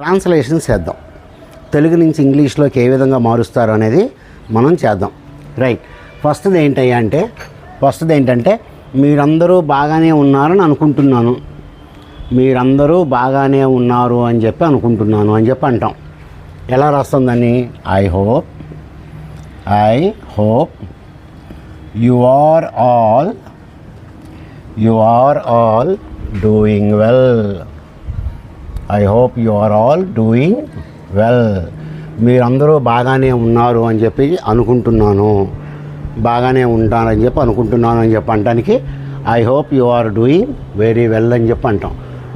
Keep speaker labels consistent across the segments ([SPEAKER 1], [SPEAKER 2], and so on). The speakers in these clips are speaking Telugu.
[SPEAKER 1] ట్రాన్స్లేషన్ చేద్దాం. తెలుగు నుంచి ఇంగ్లీష్లోకి ఏ విధంగా మారుస్తారు అనేది మనం చేద్దాం. రైట్ ఫస్ట్ది ఏంటయ్యా అంటే ఫస్ట్ది ఏంటంటే మీరందరూ బాగానే ఉన్నారని అనుకుంటున్నాను. మీరందరూ బాగానే ఉన్నారు అని చెప్పి అనుకుంటున్నాను అని చెప్పి అంటాం. ఎలా రాస్తుందని I hope I hope you are all you are all doing well I hope you are all doing well మీరందరూ బాగానే ఉన్నారు అని చెప్పి అనుకుంటున్నాను. బాగానే ఉంటానని చెప్పి అనుకుంటున్నాను అని చెప్పి అనడానికి I hope you are doing very well అని చెప్పి అంటాం.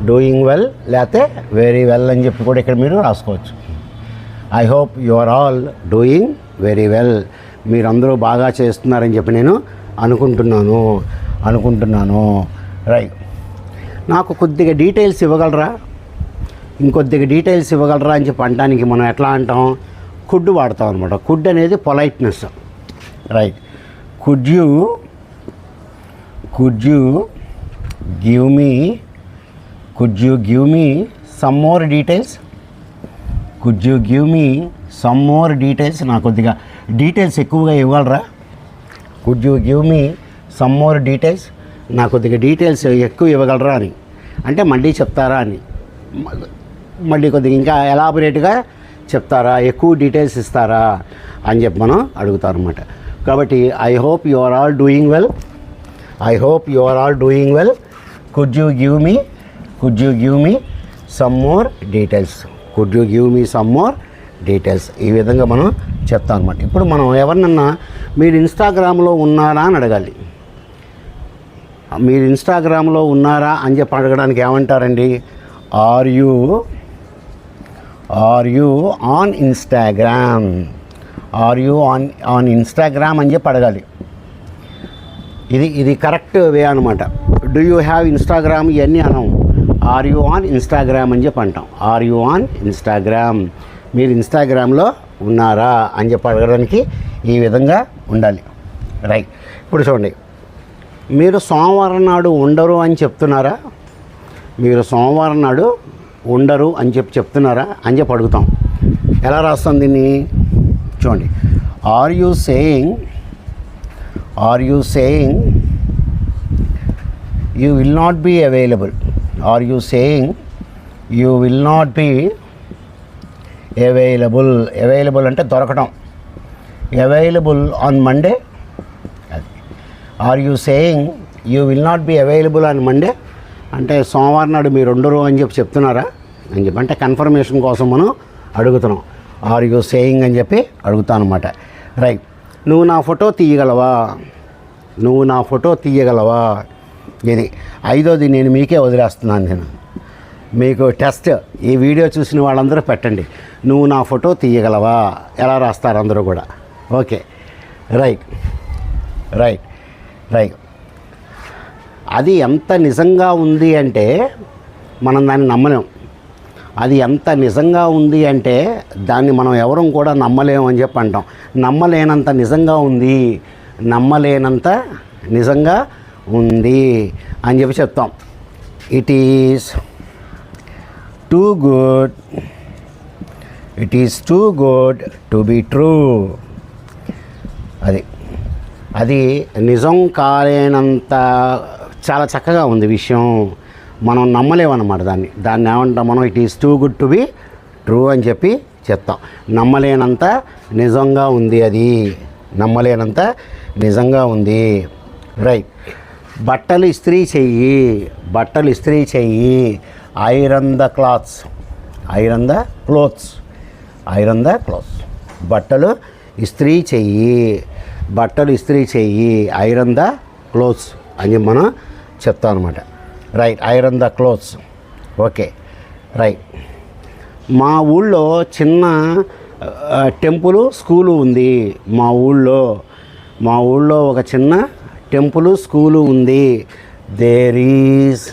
[SPEAKER 1] డూయింగ్ వెల్ లేకపోతే వెరీ వెల్ అని చెప్పి కూడా ఇక్కడ మీరు రాసుకోవచ్చు. I hope you are all doing very well మీరందరూ బాగా చేస్తున్నారని చెప్పి నేను అనుకుంటున్నాను. అనుకుంటున్నాను. రైట్ నాకు కొద్దిగా డీటెయిల్స్ ఇవ్వగలరా? ఇంకొద్దిగా డీటెయిల్స్ ఇవ్వగలరా అని చెప్పి అనడానికి మనం ఎట్లా అంటాం? కుడ్ వాడతాం అనమాట కుడ్ అనేది politeness right could you could you give me could you give me some more details could you give me some more details నాకు కొద్దిగా డీటెయిల్స్ ఎక్కువగా ఇవ్వగలరా? Could you give me some more details నాకు కొద్దిగా డీటెయిల్స్ ఎక్కువ ఇవ్వగలరా అని. అంటే మళ్ళీ చెప్తారా అని. మ- మళ్ళీ కొద్దిగా ఇంకా ఎలాబొరేట్గా చెప్తారా? ఎక్కువ డీటెయిల్స్ ఇస్తారా? అని చెప్పి మనం అడుగుతాం అనమాట కాబట్టి I hope you are all doing well I hope you are all doing well could you give me could you give me some more details could you give me some more details ఈ విధంగా మనం చెప్తాం అనమాట ఇప్పుడు మనం ఎవరినన్నా మీరు ఇన్స్టాగ్రామ్లో ఉన్నారా అని అడగాలి. మీరు ఇన్స్టాగ్రామ్లో ఉన్నారా అని చెప్పి అడగడానికి ఏమంటారండి? Are you are you on Instagram? Are you on on Instagram అని చెప్పి అడగాలి. ఇది ఇది కరెక్ట్ వే అనమాట డూ యూ హ్యావ్ ఇన్స్టాగ్రామ్? ఇవన్నీ అనం ఆర్ యూ ఆన్ ఇన్స్టాగ్రామ్ అని చెప్పి అంటాం. Are you on Instagram? మీరు ఇన్స్టాగ్రామ్లో ఉన్నారా అని చెప్పి అడగడానికి ఈ విధంగా ఉండాలి. రైట్. ఇప్పుడు చూడండి. మీరు సోమవారం నాడు ఉండరు అని చెప్తున్నారా? మీరు సోమవారం నాడు ఉండరు అని చెప్పి చెప్తున్నారా? అని చెప్పి అడుగుతాం. ఎలా రాస్తాం దీన్ని? చూడండి. Are you saying are you saying you will not be available are you saying you will not be available available అంటే దొరకడం అవైలబుల్ ఆన్ మండే అది. Are you saying you will not be available on Monday అంటే సోమవారం నాడు మీరు ఉండరు అని చెప్పి చెప్తున్నారా? అని చెప్పి అంటే కన్ఫర్మేషన్ కోసం మనం అడుగుతున్నాం. ఆర్ యూ సేయింగ్ అని చెప్పి అడుగుతాను అనమాట రైట్ నువ్వు నా ఫోటో తీయగలవా? నువ్వు నా ఫోటో తీయగలవా? ఇది ఐదోది నేను మీకే వదిలేస్తున్నాను నేను. మీకు టెస్ట్ ఈ వీడియో చూసిన వాళ్ళందరూ పెట్టండి. నువ్వు నా ఫోటో తీయగలవా? ఎలా రాస్తారు అందరూ కూడా? ఓకే రైట్ రైట్ రైట్ అది ఎంత నిజంగా ఉంది అంటే మనం దాన్ని నమ్మలేం. అది ఎంత నిజంగా ఉంది అంటే దాన్ని మనం ఎవరం కూడా నమ్మలేము అని చెప్పి అంటాం. నమ్మలేనంత నిజంగా ఉంది నమ్మలేనంత నిజంగా ఉంది అని చెప్పి చెప్తాం. It is too good it is too good to be true అది. అది నిజం కాలేనంత చాలా చక్కగా ఉంది విషయం. మనం నమ్మలేమన్నమాట దాన్ని. దాన్ని ఏమంటాం మనం? It is too good to be true అని చెప్పి చెప్తాం. నమ్మలేనంత నిజంగా ఉంది అది. నమ్మలేనంత నిజంగా ఉంది. రైట్ బట్టలు ఇస్త్రీ చెయ్యి. బట్టలు ఇస్త్రీ చెయ్యి. Iron the clothes. Iron the clothes. Iron the clothes. బట్టలు ఇస్త్రీ చెయ్యి. బట్టలు ఇస్త్రీ చెయ్యి. ఐరన్ ద క్లోత్స్ అని మనం చెప్తా అనమాట right iron the clothes. Okay right. మా ఊళ్ళో చిన్న టెంపుల్ స్కూలు ఉంది మా ఊళ్ళో. మా ఊళ్ళో ఒక చిన్న టెంపుల్ స్కూలు ఉంది. There is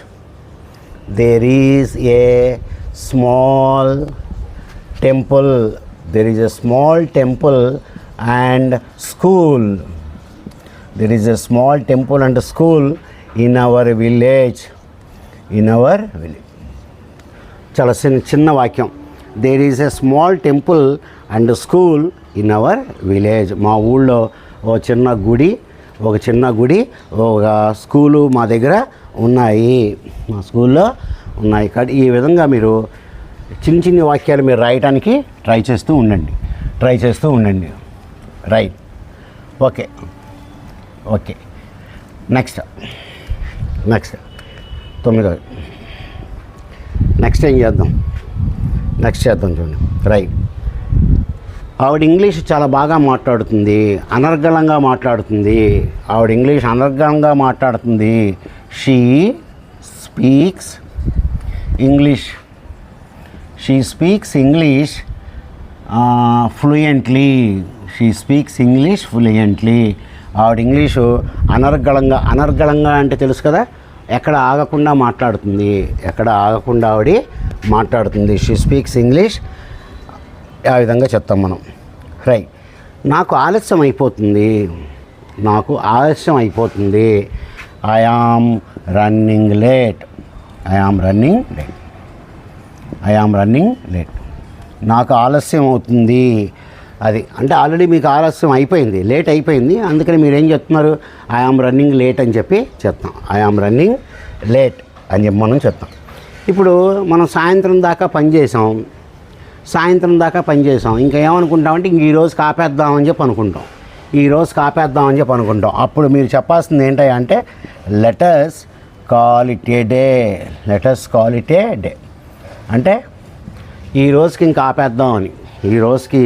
[SPEAKER 1] there is a small temple there is a small temple and school there is a small temple and school in our village in our village చాలా చిన్న చిన్న వాక్యం. There is a small temple and school in our village మా ఊళ్ళో ఓ చిన్న గుడి ఒక చిన్న గుడి ఒక స్కూలు మా దగ్గర ఉన్నాయి. మా స్కూల్లో ఉన్నాయి. కాబట్టి ఈ విధంగా మీరు చిన్న చిన్న వాక్యాలు మీరు రాయటానికి ట్రై చేస్తూ ఉండండి. ట్రై చేస్తూ ఉండండి. Right okay okay next next తొమ్మిదో. నెక్స్ట్ ఏం చేద్దాం? నెక్స్ట్ చేద్దాం చూడండి. రైట్ ఆవిడ ఇంగ్లీష్ చాలా బాగా మాట్లాడుతుంది. అనర్గళంగా మాట్లాడుతుంది. ఆవిడ ఇంగ్లీష్ అనర్గళంగా మాట్లాడుతుంది. She speaks English she speaks English fluently she speaks English fluently ఆవిడ ఇంగ్లీషు అనర్గళంగా అనర్గళంగా అంటే తెలుసు కదా? ఎక్కడ ఆగకుండా మాట్లాడుతుంది ఎక్కడ ఆగకుండా ఆవిడ మాట్లాడుతుంది. షీ స్పీక్స్ ఇంగ్లీష్ ఆ విధంగా చెప్తాం మనం. రైట్ నాకు ఆలస్యం అయిపోతుంది. నాకు ఆలస్యం అయిపోతుంది. I am running late I am running late I am running late నాకు ఆలస్యం అవుతుంది. అది అంటే ఆల్రెడీ మీకు ఆలస్యం అయిపోయింది లేట్ అయిపోయింది. అందుకని మీరు ఏం చెప్తున్నారు? ఐ ఆమ్ రన్నింగ్ లేట్ అని చెప్పి చెప్తాం. ఐ ఆమ్ రన్నింగ్ లేట్ అని చెప్పి మనం చెప్తాం. ఇప్పుడు మనం సాయంత్రం దాకా పనిచేసాం సాయంత్రం దాకా పనిచేసాం ఇంకా ఏమనుకుంటామంటే ఇంక ఈరోజు కాపేద్దామని చెప్పి అనుకుంటాం. ఈ రోజు కాపేద్దామని చెప్పి అనుకుంటాం. అప్పుడు మీరు చెప్పాల్సింది ఏంటంటే అంటే let's call it a day let's call it a day అంటే ఈ రోజుకి ఇంకా ఆపేద్దాం అని. ఈ రోజుకి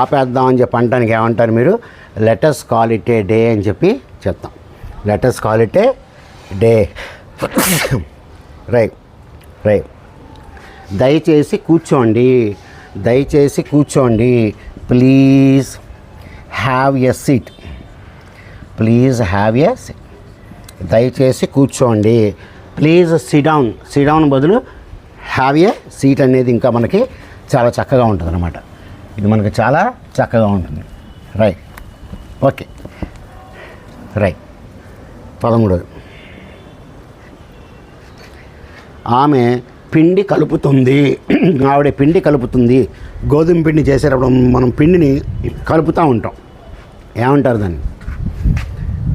[SPEAKER 1] ఆపేద్దాం అని చెప్పి అంటానికి ఏమంటారు మీరు? Let's call it a day అని చెప్పి చెప్తాం. Let's call it a day right right దయచేసి కూర్చోండి. దయచేసి కూర్చోండి. Please have a seat please have a seat దయచేసి కూర్చోండి. Please sit down sit down బదులు హ్యావ్ ఎ సీట్ అనేది ఇంకా మనకి చాలా చక్కగా ఉంటుంది అనమాట ఇది మనకి చాలా చక్కగా ఉంటుంది. రైట్ ఓకే రైట్ పదమూడోది. ఆమె పిండి కలుపుతుంది. ఆవిడ పిండి కలుపుతుంది. గోధుమ పిండి చేసేటప్పుడు మనం పిండిని కలుపుతూ ఉంటాం. ఏమంటారు దాన్ని?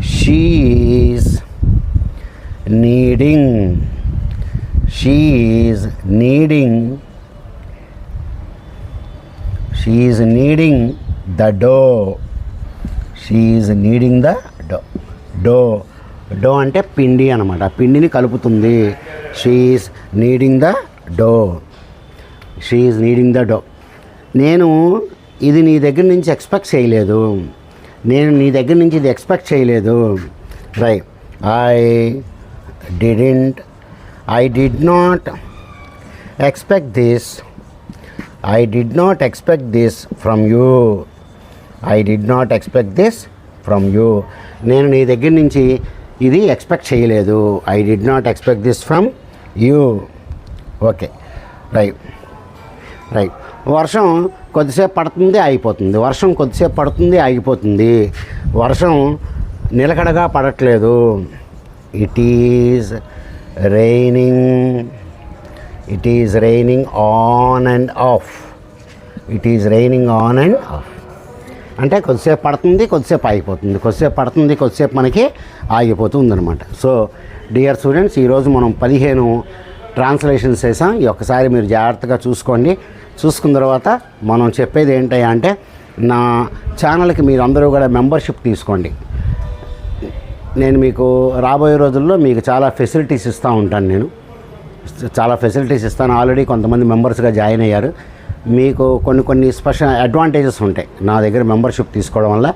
[SPEAKER 1] She's kneading she's kneading she's kneading the dough she's kneading the dough dough dough అంటే పిండి అనమాట పిండిని కలుపుతుంది. She's kneading the dough she's kneading the dough నేను ఇది నీ దగ్గర నుంచి ఎక్స్పెక్ట్ చేయలేదు. నేను నీ దగ్గర నుంచి ఇది ఎక్స్పెక్ట్ చేయలేదు. రై I didn't I did not expect this I did not expect this from you I did not expect this from you నేను నీ దగ్గర నుంచి ఇది ఎక్స్పెక్ట్ చేయలేదు. I did not expect this from you okay right right వర్షం కొద్దిసేపు పడుతుంది ఆగిపోతుంది. వర్షం కొద్దిసేపు పడుతుంది ఆగిపోతుంది. వర్షం నిలకడగా పడట్లేదు. It is raining it is raining on and off it is raining on and off అంటే కొద్దిసేపు పడుతుంది కొద్దిసేపు ఆగిపోతుంది. కొద్దిసేపు పడుతుంది కొద్దిసేపు మనకి ఆగిపోతుంది అనమాట సో డియర్ స్టూడెంట్స్ ఈరోజు మనం పదిహేను ట్రాన్స్లేషన్స్ చేసాం ఈ ఒక్కసారి మీరు జాగ్రత్తగా చూసుకోండి. చూసుకున్న తర్వాత మనం చెప్పేది ఏంటయ్యా అంటే నా ఛానల్కి మీరు అందరూ కూడా మెంబర్షిప్ తీసుకోండి. నేను మీకు రాబోయే రోజుల్లో మీకు చాలా ఫెసిలిటీస్ ఇస్తూ ఉంటాను నేను. చాలా ఫెసిలిటీస్ ఇస్తాను. ఆల్రెడీ కొంతమంది మెంబర్స్గా జాయిన్ అయ్యారు. మీకు కొన్ని కొన్ని స్పెషల్ అడ్వాంటేజెస్ ఉంటాయి. నా దగ్గర మెంబర్షిప్ తీసుకోవడం వల్ల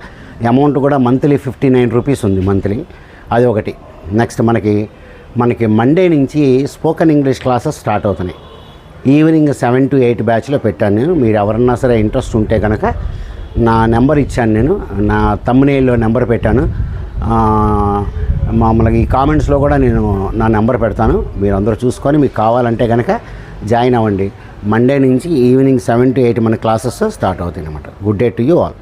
[SPEAKER 1] అమౌంట్ కూడా మంత్లీ ఫిఫ్టీ నైన్ రూపీస్ ఉంది మంత్లీ అది ఒకటి. నెక్స్ట్ మనకి మనకి మండే నుంచి స్పోకెన్ ఇంగ్లీష్ క్లాసెస్ స్టార్ట్ అవుతున్నాయి. ఈవినింగ్ సెవెన్ టు ఎయిట్ బ్యాచ్లో పెట్టాను నేను. మీరు ఎవరన్నా సరే ఇంట్రెస్ట్ ఉంటే కనుక నా నెంబర్ ఇచ్చాను నేను. నా తమ్మునేల్లో నెంబర్ పెట్టాను. మామూలుగా ఈ కామెంట్స్లో కూడా నేను నా నెంబర్ పెడతాను. మీరు అందరూ చూసుకొని మీకు కావాలంటే కనుక జాయిన్ అవ్వండి. మండే నుంచి ఈవినింగ్ సెవెన్ టు ఎయిట్ మన క్లాసెస్ స్టార్ట్ అవుతాయి అన్నమాట. Good day to you all.